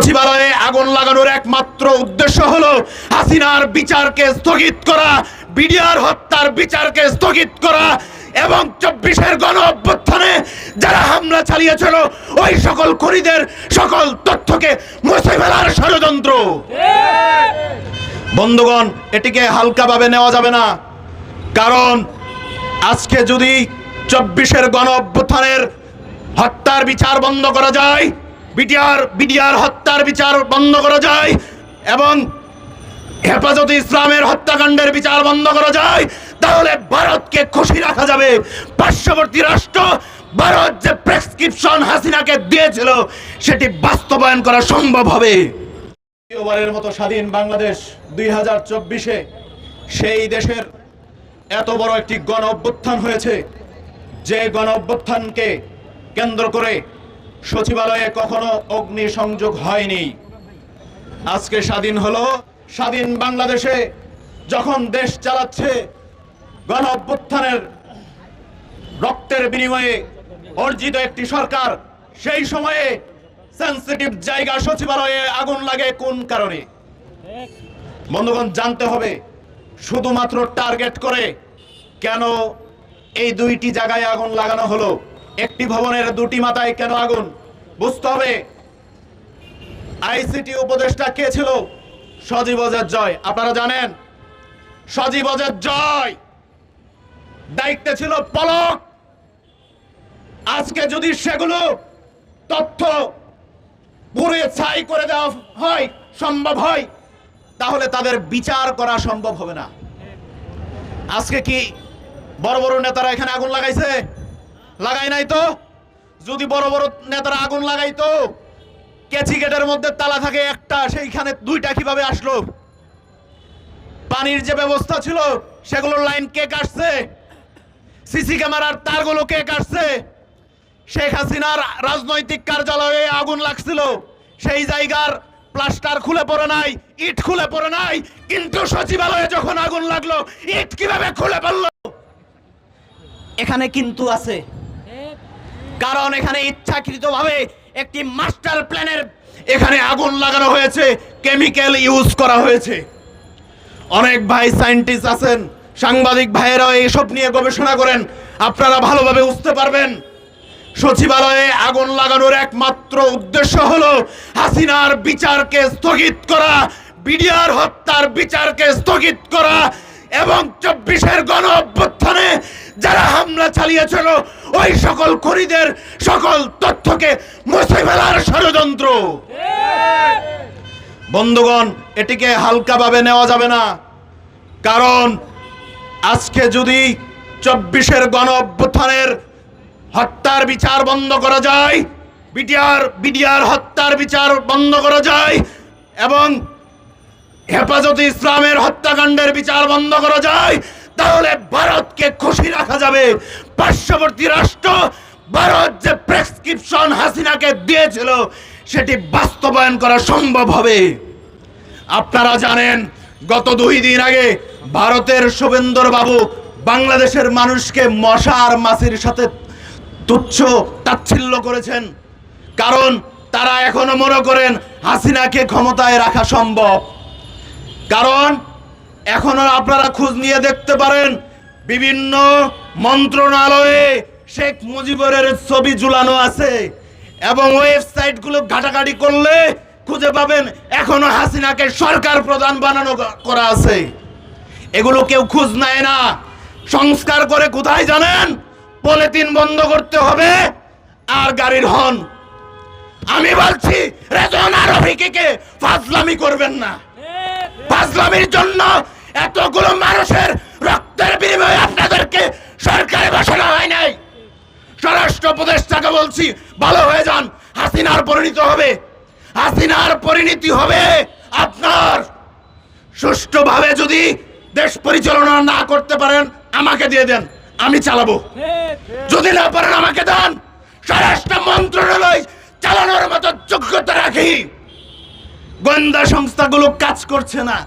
সচিবালয়ে আগুন লাগানোর একমাত্র উদ্দেশ্য হলো হাসিনার বিচারকে স্থগিত করা, বিডিআর হত্যার বিচারকে স্থগিত করা এবং চব্বিশের গণ অভ্যুত্থানে যারা হামলা চালিয়েছিল, ওই সকল খুনিদের সকল তথ্যকে মুছে ফেলার ষড়যন্ত্র। বন্ধুগণ, এটিকে হালকাভাবে নেওয়া যাবে না। কারণ আজকে যদি চব্বিশের গণ অভ্যুত্থানের হত্যার বিচার বন্ধ করা যায় বিটিআর, বিডিআর হত্যার বিচার বন্ধ করা যায় এবং হেফাজতে ইসলামের হত্যাকাণ্ডের বিচার বন্ধ করা যায়, তাহলে ভারতকে খুশি রাখা যাবে। পার্শ্ববর্তী রাষ্ট্র ভারত যে প্রেসক্রিপশন হাসিনাকে দিয়েছিল, সেটি বাস্তবায়ন করা সম্ভব হবে। দ্বিতীয়বারের মতো স্বাধীন বাংলাদেশ দুই হাজার চব্বিশে সেই দেশের এত বড় একটি গণ অভ্যুত্থান হয়েছে, যে গণ অভ্যুত্থানকে কেন্দ্র করে সচিবালয়ে কখনো অগ্নি সংযোগ হয়নি। আজকে স্বাধীন হলো, স্বাধীন বাংলাদেশে যখন দেশ চালাচ্ছে, গণ অভ্যুত্থানের রক্তের বিনিময়ে অর্জিত একটি সরকার, সেই সময়ে সেন্সিটিভ জায়গা সচিবালয়ে আগুন লাগে কোন কারণে? বন্ধুগণ, জানতে হবে, শুধুমাত্র টার্গেট করে কেন এই দুইটি জায়গায় আগুন লাগানো হলো? একটি ভবনের দুটি মাথায় কেন আগুন? বুঝতে হবে। আইসিটি উপদেষ্টা কে ছিল? সজীব অজের জয়। আপনারা জানেন? সজীব অজের জয়। দায়িত্বে ছিল পলক। আজকে যদি সেগুলো তথ্য পুরে ছাই করে দেওয়া হয়, সম্ভব হয়, তাহলে তাদের বিচার করা সম্ভব হবে না। আজকে কি বড় বড় নেতারা এখানে আগুন লাগাইছে? লাগাই নাই তো? যদি বড় বড় নেতারা আগুন লাগাইতো, কেচি গেটের মধ্যে তালা থাকে একটা, সেইখানে দুইটা কীভাবে আসলো? পানির যে ব্যবস্থা ছিল, সেগুলোর লাইন কে কাটছে? সিসি ক্যামেরার তারগুলো কে কাটছে? শেখ হাসিনার রাজনৈতিক কার্যালয়ে আগুন লাগছিল। সেই জায়গার প্লাস্টার খুলে পড়ে নাই, ইট খুলে পড়ে নাই, কিন্তু সচিবালয়ে যখন আগুন লাগল, ইট কীভাবে খুলে পড়ল? এখানে কিন্তু আছে। কারণ এখানে ইচ্ছাকৃতভাবে একটি মাস্টার প্ল্যানের এখানে আগুন লাগানো হয়েছে, কেমিক্যাল ইউজ করা হয়েছে। অনেক ভাই সায়েন্টিস্ট আছেন, সাংবাদিক ভাইয়েরাও এইসব নিয়ে গবেষণা করেন, আপনারা ভালোভাবে বুঝতে পারবেন। সচিবালয়ে আগুন লাগানোর একমাত্র উদ্দেশ্য হলো হাসিনার বিচারকে স্থগিত করা, বিডিআর হত্যার বিচারকে স্থগিত করা এবং চব্বিশের গণ যারা হামলা চালিয়েছিল, ওই সকল খুনিদের সকল তথ্যকে মুছে ফেলার ষড়যন্ত্র। বন্ধুগণ, এটিকে হালকাভাবে নেওয়া যাবে না। কারণ আজকে যদি চব্বিশের গণ অভ্যুত্থানের হত্যার বিচার বন্ধ করা যায়, বিটিআর, বিডিআর হত্যার বিচার বন্ধ করা যায়, এবং হেফাজতে ইসলামের হত্যাকাণ্ডের বিচার বন্ধ করা যায় তাহলে ভারতকে খুশি রাখা যাবে। পার্শ্ববর্তী রাষ্ট্র ভারত যে প্রেসক্রিপশন হাসিনাকে দিয়েছিল, সেটি বাস্তবায়ন করা সম্ভব হবে। আপনারা জানেন, গত দুই দিন আগে ভারতের শুভেন্দর বাবু বাংলাদেশের মানুষকে মশা আর মাছির সাথে তুচ্ছ তাচ্ছিল্য করেছেন। কারণ তারা এখনও মনে করেন হাসিনাকে ক্ষমতায় রাখা সম্ভব। কারণ এখনও আপনারা খোঁজ নিয়ে দেখতে পারেন, বিভিন্ন মন্ত্রণালয়ে শেখ মুজিবুরের ছবি ঝুলানো আছে এবং ওয়েবসাইটগুলো ঘাটাঘাটি করলে খুঁজে পাবেন, এখনও হাসিনাকে সরকার প্রধান বানানো করা আছে। এগুলো কেউ খোঁজ নেয় না। সংস্কার করে কোথায় জানেন? পলিথিন বন্ধ করতে হবে আর গাড়ির হর্ন। আমি বলছি রেজন আর রফিকে ফাজলামি করবেন না। ফাজলামির জন্য এতগুলো মানুষের রক্তের বিনিময়ে আপনাদেরকে সরকারে বসানো হয় নাই। স্বরাষ্ট্র উপদেষ্টাকে বলছি, ভালো হয়ে যান, হাসিনার পরিণত হবে। হাসিনার পরিণতি হবে আপনার। সুষ্ঠুভাবে যদি দেশ পরিচালনা না করতে পারেন, আমাকে দিয়ে দেন, আমি চালাবো। যদি না পারেন আমাকে দেন, স্বরাষ্ট্র মন্ত্রণালয় চালানোর মতো যোগ্যতা রাখি। গোয়েন্দা সংস্থাগুলো কাজ করছে না।